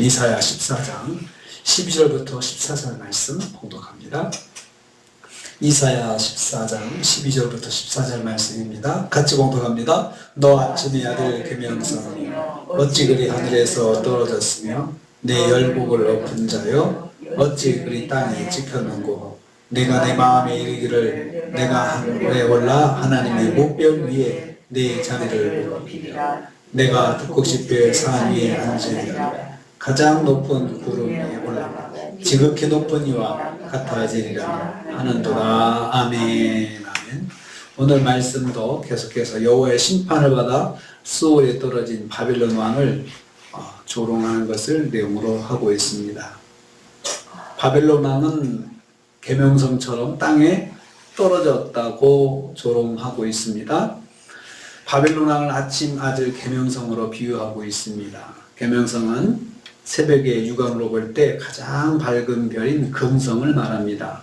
이사야 14장 12절부터 14절 말씀 봉독합니다. 이사야 14장 12절부터 14절 말씀입니다. 같이 봉독합니다. 너 아침의 아들 계명성이 어찌 그리 하늘에서 떨어졌으며 내 열복을 엎은 자여 어찌 그리 땅에 찍혔는고 내가 내 마음에 이르기를 내가 하늘에 올라 하나님의 목별 위에 내 자리를 높이리라 내가 북극십별 산 위에 앉으리라 가장 높은 구름 위에 올라 지극히 높은 이와 같아지리라 하는도다 아멘 아멘 오늘 말씀도 계속해서 여호와의 심판을 받아 수월에 떨어진 바빌론 왕을 어, 조롱하는 것을 내용으로 하고 있습니다. 바벨론 왕은 계명성처럼 땅에 떨어졌다고 조롱하고 있습니다. 바벨론 왕을 아침 아들 계명성으로 비유하고 있습니다. 계명성은 새벽에 육안으로 볼 때 가장 밝은 별인 금성을 말합니다.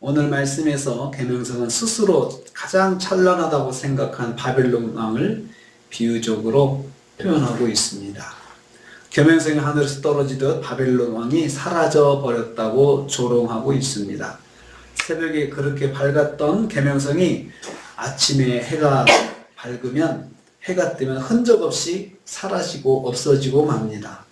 오늘 말씀에서 계명성은 스스로 가장 찬란하다고 생각한 바벨론 왕을 비유적으로 표현하고 있습니다. 계명성이 하늘에서 떨어지듯 바벨론 왕이 사라져 버렸다고 조롱하고 있습니다. 새벽에 그렇게 밝았던 계명성이 아침에 해가 밝으면 해가 뜨면 흔적 없이 사라지고 없어지고 맙니다.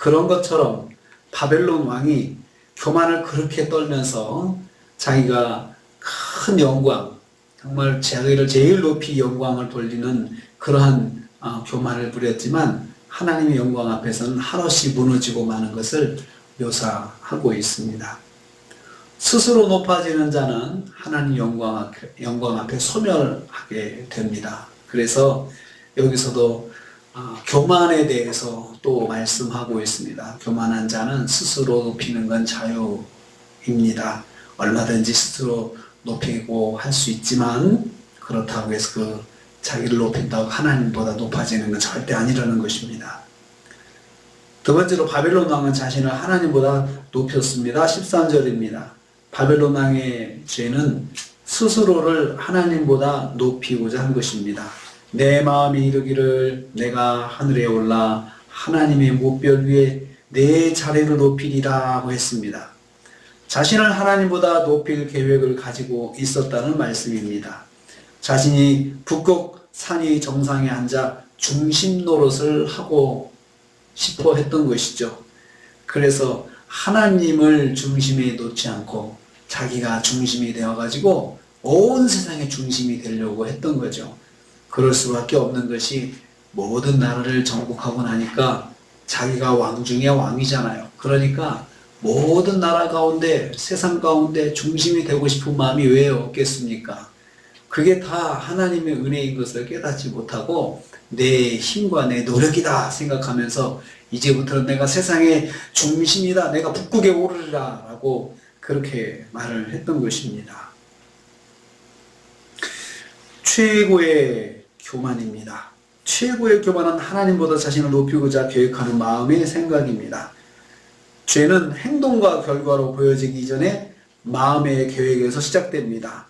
그런 것처럼 바벨론 왕이 교만을 그렇게 떨면서 자기가 큰 영광, 정말 자기를 제일 높이 영광을 돌리는 그러한 어, 교만을 부렸지만 하나님의 영광 앞에서는 한없이 무너지고 마는 것을 묘사하고 있습니다. 스스로 높아지는 자는 하나님 영광 영광 앞에 소멸하게 됩니다. 그래서 여기서도 어, 교만에 대해서 또 말씀하고 있습니다. 교만한 자는 스스로 높이는 건 자유입니다. 얼마든지 스스로 높이고 할 수 있지만 그렇다고 해서 그 자기를 높인다고 하나님보다 높아지는 건 절대 아니라는 것입니다. 두 번째로 바벨론 왕은 자신을 하나님보다 높였습니다. 13절입니다. 바벨론 왕의 죄는 스스로를 하나님보다 높이고자 한 것입니다. 내 마음이 이르기를 내가 하늘에 올라 하나님의 목별 위에 내 자리를 높이리라고 했습니다. 자신을 하나님보다 높일 계획을 가지고 있었다는 말씀입니다. 자신이 북극 산이 정상에 앉아 중심 노릇을 하고 싶어 했던 것이죠. 그래서 하나님을 중심에 놓지 않고 자기가 중심이 되어가지고 온 세상의 중심이 되려고 했던 거죠. 그럴 수밖에 없는 것이 모든 나라를 정복하고 나니까 자기가 왕 중에 왕이잖아요. 그러니까 모든 나라 가운데 세상 가운데 중심이 되고 싶은 마음이 왜 없겠습니까? 그게 다 하나님의 은혜인 것을 깨닫지 못하고 내 힘과 내 노력이다 생각하면서 이제부터는 내가 세상의 중심이다. 내가 북극에 오르리라 라고 그렇게 말을 했던 것입니다. 최고의 교만입니다. 최고의 교만은 하나님보다 자신을 높이고자 계획하는 마음의 생각입니다. 죄는 행동과 결과로 보여지기 전에 마음의 계획에서 시작됩니다.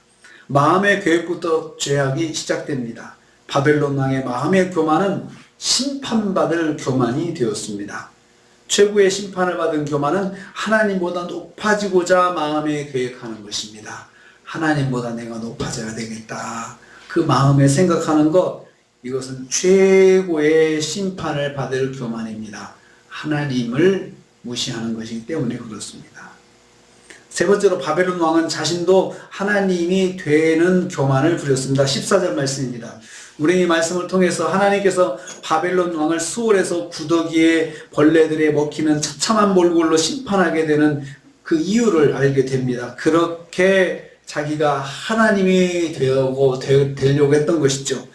마음의 계획부터 죄악이 시작됩니다. 바벨론 왕의 마음의 교만은 심판받을 교만이 되었습니다. 최고의 심판을 받은 교만은 하나님보다 높아지고자 마음에 계획하는 것입니다. 하나님보다 내가 높아져야 되겠다. 그 마음에 생각하는 것, 이것은 최고의 심판을 받을 교만입니다. 하나님을 무시하는 것이기 때문에 그렇습니다. 세 번째로 바벨론 왕은 자신도 하나님이 되는 교만을 부렸습니다. 14절 말씀입니다. 우리 이 말씀을 통해서 하나님께서 바벨론 왕을 수월에서 구더기에 벌레들에 먹히는 처참한 몰골로 심판하게 되는 그 이유를 알게 됩니다. 그렇게 자기가 하나님이 되고 되려고 했던 것이죠.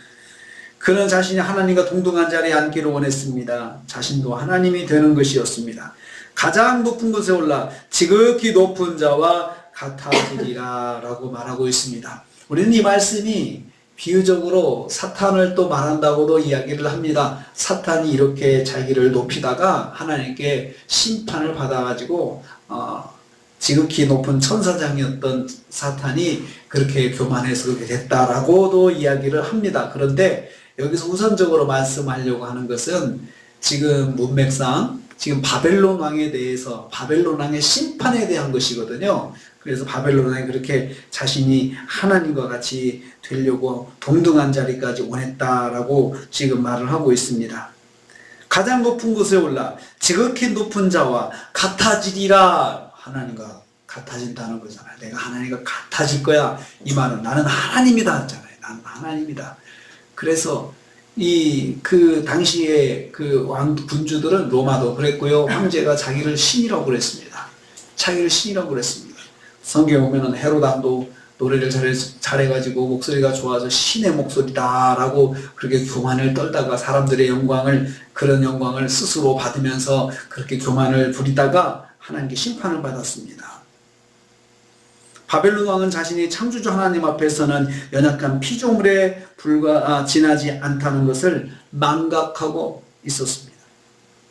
그는 자신이 하나님과 동등한 자리에 앉기를 원했습니다. 자신도 하나님이 되는 것이었습니다. 가장 높은 곳에 올라 지극히 높은 자와 같아지리라 라고 말하고 있습니다. 우리는 이 말씀이 비유적으로 사탄을 또 말한다고도 이야기를 합니다. 사탄이 이렇게 자기를 높이다가 하나님께 심판을 받아가지고 어, 지극히 높은 천사장이었던 사탄이 그렇게 교만해서 그렇게 됐다라고도 이야기를 합니다. 그런데 여기서 우선적으로 말씀하려고 하는 것은 지금 문맥상 지금 바벨론 왕에 대해서 바벨론 왕의 심판에 대한 것이거든요. 그래서 바벨론 왕이 그렇게 자신이 하나님과 같이 되려고 동등한 자리까지 원했다라고 지금 말을 하고 있습니다. 가장 높은 곳에 올라 지극히 높은 자와 같아지리라 하나님과 같아진다는 거잖아요. 내가 하나님과 같아질 거야. 이 말은 나는 하나님이다 했잖아요. 나는 하나님이다. 그래서 이 그 당시에 그 왕 군주들은 로마도 그랬고요. 황제가 자기를 신이라고 그랬습니다. 자기를 신이라고 그랬습니다. 성경에 보면은 헤로단도 노래를 잘해, 잘해가지고 목소리가 좋아서 신의 목소리다라고 그렇게 교만을 떨다가 사람들의 영광을 그런 영광을 스스로 받으면서 그렇게 교만을 부리다가 하나님께 심판을 받았습니다. 바벨론 왕은 자신이 창조주 하나님 앞에서는 연약한 피조물에 불과 아, 지나지 않다는 것을 망각하고 있었습니다.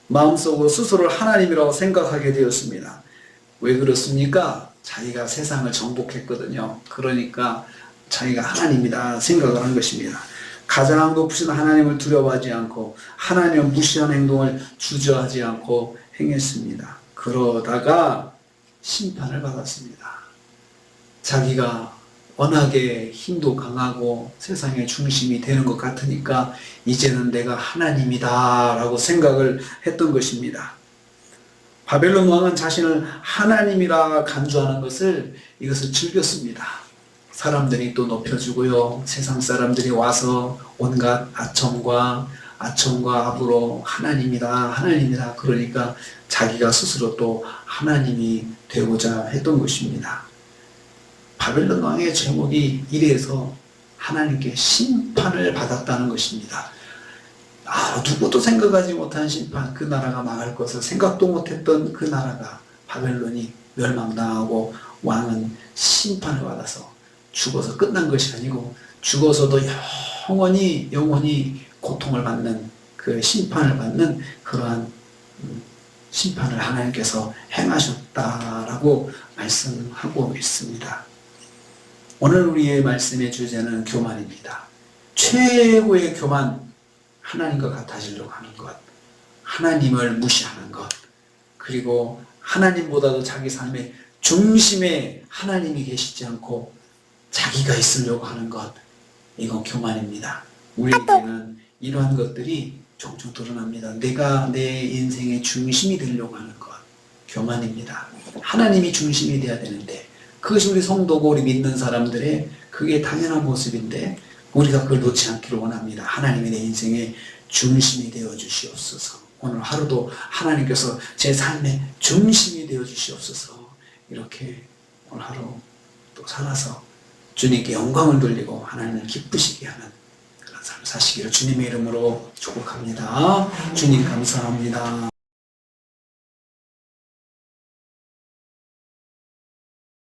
마음속으로 스스로를 하나님이라고 생각하게 되었습니다. 왜 그렇습니까? 자기가 세상을 정복했거든요. 그러니까 자기가 하나님이다 생각을 한 것입니다. 가장 높으신 하나님을 두려워하지 않고 하나님을 무시하는 행동을 주저하지 않고 행했습니다. 그러다가 심판을 받았습니다. 자기가 워낙에 힘도 강하고 세상의 중심이 되는 것 같으니까 이제는 내가 하나님이다 라고 생각을 했던 것입니다. 바벨론 왕은 자신을 하나님이라 간주하는 것을 이것을 즐겼습니다. 사람들이 또 높여주고요. 세상 사람들이 와서 온갖 아첨과 아첨과 압으로 하나님이다, 하나님이다. 그러니까 자기가 스스로 또 하나님이 되고자 했던 것입니다. 바벨론 왕의 제목이 이래서 하나님께 심판을 받았다는 것입니다. 아, 누구도 생각하지 못한 심판, 그 나라가 망할 것을 생각도 못했던 그 나라가 바벨론이 멸망당하고 왕은 심판을 받아서 죽어서 끝난 것이 아니고 죽어서도 영원히 영원히 고통을 받는 그 심판을 받는 그러한 음, 심판을 하나님께서 행하셨다라고 말씀하고 있습니다. 오늘 우리의 말씀의 주제는 교만입니다. 최고의 교만, 하나님과 같아지려고 하는 것, 하나님을 무시하는 것, 그리고 하나님보다도 자기 삶의 중심에 하나님이 계시지 않고 자기가 있으려고 하는 것, 이건 교만입니다. 우리에게는 이러한 것들이 종종 드러납니다. 내가 내 인생의 중심이 되려고 하는 것, 교만입니다. 하나님이 중심이 돼야 되는데, 그것이 우리 성도고 우리 믿는 사람들의 그게 당연한 모습인데, 우리가 그걸 놓지 않기를 원합니다. 하나님이 내 인생의 중심이 되어 주시옵소서. 오늘 하루도 하나님께서 제 삶의 중심이 되어 주시옵소서. 이렇게 오늘 하루 또 살아서 주님께 영광을 돌리고 하나님을 기쁘시게 하는 사시기를 주님의 이름으로 축복합니다. 주님 감사합니다.